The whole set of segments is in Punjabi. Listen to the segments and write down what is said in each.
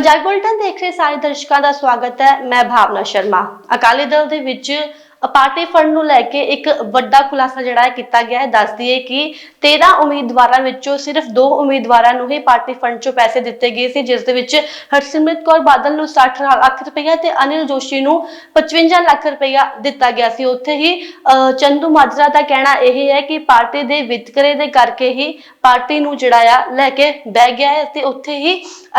ਪੰਜਾਬ ਬੁਲਟਨ ਦੇਖ ਰਹੇ ਸਾਰੇ ਦਰਸ਼ਕਾਂ ਦਾ ਸਵਾਗਤ ਹੈ। ਮੈਂ ਭਾਵਨਾ ਸ਼ਰਮਾ। ਅਕਾਲੀ ਦਲ ਦੇ ਵਿੱਚ ਪਾਰਟੀ ਫੰਡ ਨੂੰ ਲੈ ਕੇ ਇੱਕ ਵੱਡਾ ਖੁਲਾਸਾ ਜਿਹੜਾ ਹੈ ਕੀਤਾ ਗਿਆ ਹੈ ਦੱਸ ਦਈਏ ਕਿ 13 ਉਮੀਦਵਾਰਾਂ ਵਿੱਚੋਂ ਸਿਰਫ 2 ਉਮੀਦਵਾਰਾਂ ਨੂੰ ਹੀ ਪਾਰਟੀ ਫੰਡ ਚੋਂ ਪੈਸੇ ਦਿੱਤੇ ਗਏ ਸੀ ਜਿਸ ਦੇ ਵਿੱਚ ਹਰਸਿਮਰਤ ਕੌਰ ਬਾਦਲ ਨੂੰ 60 ਲੱਖ ਰੁਪਇਆ ਤੇ ਅਨਿਲ ਜੋਸ਼ੀ ਨੂੰ 55 ਲੱਖ ਰੁਪਇਆ ਦਿੱਤਾ ਗਿਆ ਸੀ। ਉੱਥੇ ਹੀ ਅਹ, ਚੰਦੂ ਮਾਜਰਾ ਦਾ ਕਹਿਣਾ ਇਹ ਹੈ ਕਿ ਪਾਰਟੀ ਦੇ ਵਿਤਕਰੇ ਦੇ ਕਰਕੇ ਹੀ ਪਾਰਟੀ ਨੂੰ ਜਿਹੜਾ ਆ ਲੈ ਕੇ ਬਹਿ ਗਿਆ ਹੈ ਤੇ ਉੱਥੇ ਹੀ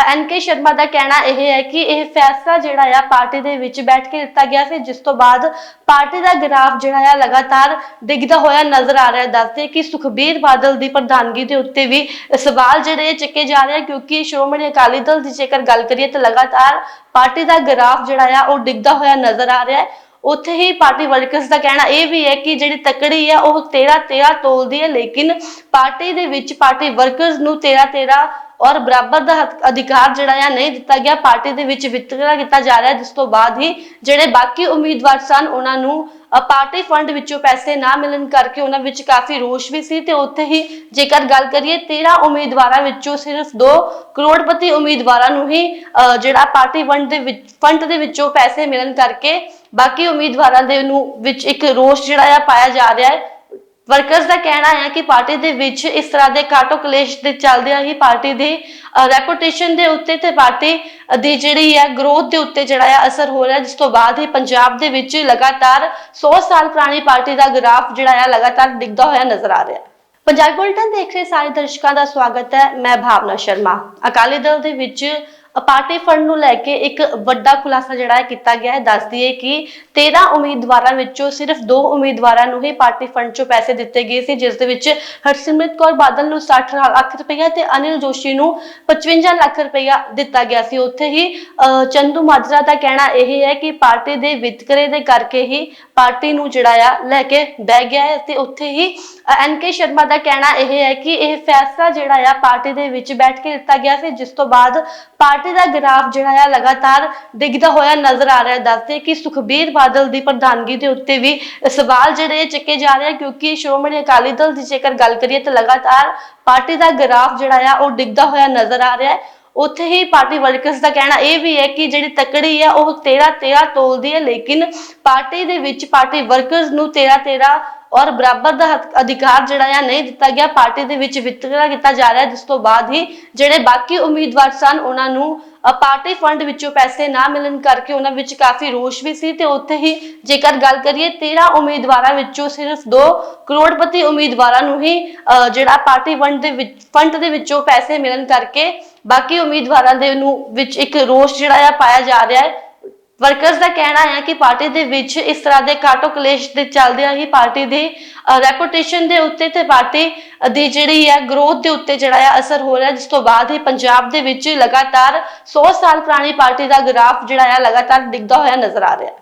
ਐਨ ਕੇ ਸ਼ਰਮਾ ਦਾ ਕਹਿਣਾ ਇਹ ਹੈ ਕਿ ਇਹ ਫੈਸਲਾ ਜਿਹੜਾ ਆ ਪਾਰਟੀ ਦੇ ਵਿੱਚ ਬੈਠ ਕੇ ਦਿੱਤਾ ਗਿਆ ਸੀ ਜਿਸ ਤੋਂ ਬਾਅਦ ਪਾਰਟੀ ਦਾ ਗ੍ਰਾਫ ਜਿਹੜਾ ਆ ਲਗਾਤਾਰ ਡਿੱਗਦਾ ਹੋਇਆ ਨਜ਼ਰ ਆ ਰਿਹਾ ਦੱਸਦੇ ਕਿ ਸੁਖਬੀਰ ਬਾਦਲ ਦੀ ਪ੍ਰਧਾਨਗੀ ਦੇ ਉੱਤੇ ਵੀ ਸਵਾਲ ਜਿਹੜੇ ਚੱਕੇ ਜਾ ਰਹੇ ਆ, ਕਿਉਂਕਿ ਸ਼੍ਰੋਮਣੀ ਅਕਾਲੀ ਦਲ ਦੀ ਜੇਕਰ ਗੱਲ ਕਰੀਏ ਤਾਂ ਲਗਾਤਾਰ ਪਾਰਟੀ ਦਾ ਗ੍ਰਾਫ ਜਿਹੜਾ ਆ, ਉਹ ਡਿੱਗਦਾ ਹੋਇਆ ਨਜ਼ਰ ਆ ਰਿਹਾ ਹੈ। ਉੱਥੇ ਹੀ ਪਾਰਟੀ ਵਰਕਰਸ ਦਾ ਕਹਿਣਾ ਇਹ ਵੀ ਹੈ ਕਿ ਜਿਹੜੀ ਤਕੜੀ ਹੈ ਉਹ 13 13 ਤੋਲਦੀ ਹੈ, ਲੇਕਿਨ ਪਾਰਟੀ ਦੇ ਵਿੱਚ ਪਾਰਟੀ ਵਰਕਰਸ ਨੂੰ 13 13 ਔਰ ਬਰਾਬਰ ਦਾ ਅਧਿਕਾਰ ਜਿਹੜਾ ਆ ਨਹੀਂ ਦਿੱਤਾ ਗਿਆ, ਪਾਰਟੀ ਦੇ ਵਿੱਚ ਵਿਤਕਰਾ ਕੀਤਾ ਜਾ ਰਿਹਾ, ਜਿਸ ਤੋਂ ਬਾਅਦ ਹੀ ਜਿਹੜੇ ਬਾਕੀ ਉਮੀਦਵਾਰ ਸਨ, ਉਹਨਾਂ ਨੂੰ ਪਾਰਟੀ ਫੰਡ ਵਿੱਚੋਂ ਪੈਸੇ ਨਾ ਮਿਲਣ ਕਰਕੇ ਉਹਨਾਂ ਵਿੱਚ ਕਾਫੀ ਰੋਸ਼ ਵੀ ਸੀ ਤੇ ਉੱਥੇ ਹੀ ਜੇਕਰ ਗੱਲ ਕਰੀਏ 13 ਉਮੀਦਵਾਰਾਂ ਵਿੱਚੋਂ ਸਿਰਫ 2 ਕਰੋੜਪਤੀ ਉਮੀਦਵਾਰਾਂ ਨੂੰ ਹੀ ਅ, ਜਿਹੜਾ ਪਾਰਟੀ ਫੰਡ ਦੇ ਵਿੱਚ ਫੰਡ ਦੇ ਵਿੱਚੋਂ ਪੈਸੇ ਮਿਲਣ ਕਰਕੇ ਬਾਕੀ ਉਮੀਦਵਾਰਾਂ ਦੇ ਨੂੰ ਵਿੱਚ ਇੱਕ ਰੋਸ਼ ਜਿਹੜਾ ਆ ਪਾਇਆ ਜਾ ਰਿਹਾ ਹੈ। ਵਰਕਰਸ ਦਾ ਕਹਿਣਾ ਹੈ ਕਿ ਪਾਰਟੀ ਦੇ ਵਿੱਚ ਇਸ ਤਰ੍ਹਾਂ ਦੇ ਕਾਟੋ ਕਲੇਸ਼ ਦੇ ਚੱਲਦਿਆਂ ਹੀ ਪਾਰਟੀ ਦੀ ਰੈਪੂਟੇਸ਼ਨ ਦੇ ਉੱਤੇ ਤੇ ਪਾਰਟੀ ਦੀ ਜਿਹੜੀ ਹੈ ਗਰੋਥ ਦੇ ਉੱਤੇ ਜਿਹੜਾ ਹੈ ਅਸਰ ਹੋ ਰਿਹਾ ਜਿਸ ਤੋਂ ਬਾਅਦ ਹੀ ਪੰਜਾਬ ਦੇ ਵਿੱਚ ਲਗਾਤਾਰ 100 ਸਾਲ ਪੁਰਾਣੀ ਪਾਰਟੀ ਦਾ ਗ੍ਰਾਫ ਜਿਹੜਾ ਹੈ ਲਗਾਤਾਰ ਡਿੱਗਦਾ ਹੋਇਆ ਨਜ਼ਰ ਆ ਰਿਹਾ ਹੈ। ਪੰਜਾਬ ਬੁਲਟਨ ਦੇਖ ਰਹੇ ਸਾਰੇ ਦਰਸ਼ਕਾਂ ਦਾ ਸਵਾਗਤ ਹੈ, ਮੈਂ ਭਾਵਨਾ ਸ਼ਰਮਾ। ਅਕਾਲੀ ਦਲ ਦੇ ਵਿੱਚ ਪਾਰਟੀ ਫੰਡ ਨੂੰ ਲੈ ਕੇ ਇੱਕ ਵੱਡਾ ਖੁਲਾਸਾ ਜਿਹੜਾ ਹੈ ਕੀਤਾ ਗਿਆ ਹੈ। ਦੱਸ ਦਈਏ ਕਿ 13 ਉਮੀਦਵਾਰਾਂ ਵਿੱਚੋਂ ਸਿਰਫ 2 ਉਮੀਦਵਾਰਾਂ ਨੂੰ ਹੀ ਪਾਰਟੀ ਫੰਡ ਚੋਂ ਪੈਸੇ ਦਿੱਤੇ ਗਏ ਸੀ ਜਿਸ ਦੇ ਵਿੱਚ ਹਰਸਿਮਰਤ ਕੌਰ ਬਾਦਲ ਨੂੰ 60 ਲੱਖ ਰੁਪਇਆ ਤੇ ਅਨਿਲ ਜੋਸ਼ੀ ਨੂੰ 55 ਲੱਖ ਰੁਪਇਆ ਦਿੱਤਾ ਗਿਆ ਸੀ। ਉੱਥੇ ਹੀ ਅਹ, ਚੰਦੂ ਮਾਜਰਾ ਦਾ ਕਹਿਣਾ ਇਹ ਹੈ ਕਿ ਪਾਰਟੀ ਦੇ ਵਿਤਕਰੇ ਦੇ ਕਰਕੇ ਹੀ ਪਾਰਟੀ ਨੂੰ ਜਿਹੜਾ ਆ ਲੈ ਕੇ ਬਹਿ ਗਿਆ ਹੈ ਤੇ ਉੱਥੇ ਹੀ ਐਨ ਕੇ ਸ਼ਰਮਾ ਦਾ ਕਹਿਣਾ ਇਹ ਹੈ ਕਿ ਇਹ ਫੈਸਲਾ ਜਿਹੜਾ ਆ ਪਾਰਟੀ ਦੇ ਵਿੱਚ ਬੈਠ ਕੇ ਦਿੱਤਾ ਗਿਆ ਸੀ ਜਿਸ ਤੋਂ ਬਾਅਦ ਪਾਰਟੀ ਦਾ ਗ੍ਰਾਫ ਜਿਹੜਾ ਆ ਲਗਾਤਾਰ ਡਿੱਗਦਾ ਹੋਇਆ ਨਜ਼ਰ ਆ ਰਿਹਾ ਦੱਸਦੇ ਕਿ ਸੁਖਬੀਰ ਬਾਦਲ ਦੀ ਪ੍ਰਧਾਨਗੀ ਦੇ ਉੱਤੇ ਵੀ ਸਵਾਲ ਜਿਹੜੇ ਚੱਕੇ ਜਾ ਰਹੇ ਆ, ਕਿਉਂਕਿ ਸ਼੍ਰੋਮਣੀ ਅਕਾਲੀ ਦਲ ਦੀ ਜੇਕਰ ਗੱਲ ਕਰੀਏ ਤਾਂ ਲਗਾਤਾਰ ਪਾਰਟੀ ਦਾ ਗ੍ਰਾਫ ਜਿਹੜਾ ਆ, ਉਹ ਡਿੱਗਦਾ ਹੋਇਆ ਨਜ਼ਰ ਆ ਰਿਹਾ ਹੈ। ਉੱਥੇ ਹੀ ਪਾਰਟੀ ਵਰਕਰਸ ਦਾ ਕਹਿਣਾ ਇਹ ਵੀ ਹੈ ਕਿ ਜਿਹੜੀ ਤਕੜੀ ਹੈ ਉਹ 13 13 ਤੋਲਦੀ ਹੈ, ਲੇਕਿਨ ਪਾਰਟੀ ਦੇ ਵਿੱਚ ਪਾਰਟੀ ਵਰਕਰਸ ਨੂੰ 13 13 ਔਰ ਬਰਾਬਰ ਦਾ ਅਧਿਕਾਰ ਜਿਹੜਾ ਆ ਨਹੀਂ ਦਿੱਤਾ ਗਿਆ ਪਾਰਟੀ ਦੇ ਵਿੱਚ ਵਿਤਕਰਾ ਕੀਤਾ ਜਾ ਰਿਹਾ ਜਿਸ ਤੋਂ ਬਾਅਦ ਹੀ ਜਿਹੜੇ ਬਾਕੀ ਉਮੀਦਵਾਰ ਸਨ ਉਹਨਾਂ ਨੂੰ ਪਾਰਟੀ ਫੰਡ ਵਿੱਚੋਂ ਪੈਸੇ ਨਾ ਮਿਲਣ ਕਰਕੇ ਉਹਨਾਂ ਵਿੱਚ ਕਾਫੀ ਰੋਸ਼ ਵੀ ਸੀ ਤੇ ਉੱਥੇ ਹੀ ਜੇਕਰ ਗੱਲ ਕਰੀਏ 13 ਉਮੀਦਵਾਰਾਂ ਵਿੱਚੋਂ ਸਿਰਫ 2 ਕਰੋੜਪਤੀ ਉਮੀਦਵਾਰਾਂ ਨੂੰ ਹੀ ਅ, ਜਿਹੜਾ ਪਾਰਟੀ ਫੰਡ ਦੇ ਵਿੱਚ ਫੰਡ ਦੇ ਵਿੱਚੋਂ ਪੈਸੇ ਮਿਲਣ ਕਰਕੇ ਬਾਕੀ ਉਮੀਦਵਾਰਾਂ ਦੇ ਨੂੰ ਵਿੱਚ ਇੱਕ ਰੋਸ਼ ਜਿਹੜਾ ਆ ਪਾਇਆ ਜਾ ਰਿਹਾ ਹੈ। ਵਰਕਰਸ ਦਾ ਕਹਿਣਾ ਹੈ ਕਿ ਪਾਰਟੀ ਦੇ ਵਿੱਚ ਇਸ ਤਰ੍ਹਾਂ ਦੇ ਕਾਟੋ ਕਲੇਸ਼ ਦੇ ਚੱਲਦਿਆਂ ਹੀ ਪਾਰਟੀ ਦੀ ਰੈਪੂਟੇਸ਼ਨ ਦੇ ਉੱਤੇ ਤੇ ਪਾਰਟੀ ਦੀ ਜਿਹੜੀ ਹੈ ਗਰੋਥ ਦੇ ਉੱਤੇ ਜਿਹੜਾ ਹੈ ਅਸਰ ਹੋ ਰਿਹਾ ਜਿਸ ਤੋਂ ਬਾਅਦ ਹੀ ਪੰਜਾਬ ਦੇ ਵਿੱਚ ਲਗਾਤਾਰ 100 ਸਾਲ ਪੁਰਾਣੀ ਪਾਰਟੀ ਦਾ ਗ੍ਰਾਫ ਜਿਹੜਾ ਹੈ ਲਗਾਤਾਰ ਡਿੱਗਦਾ ਹੋਇਆ ਨਜ਼ਰ ਆ ਰਿਹਾ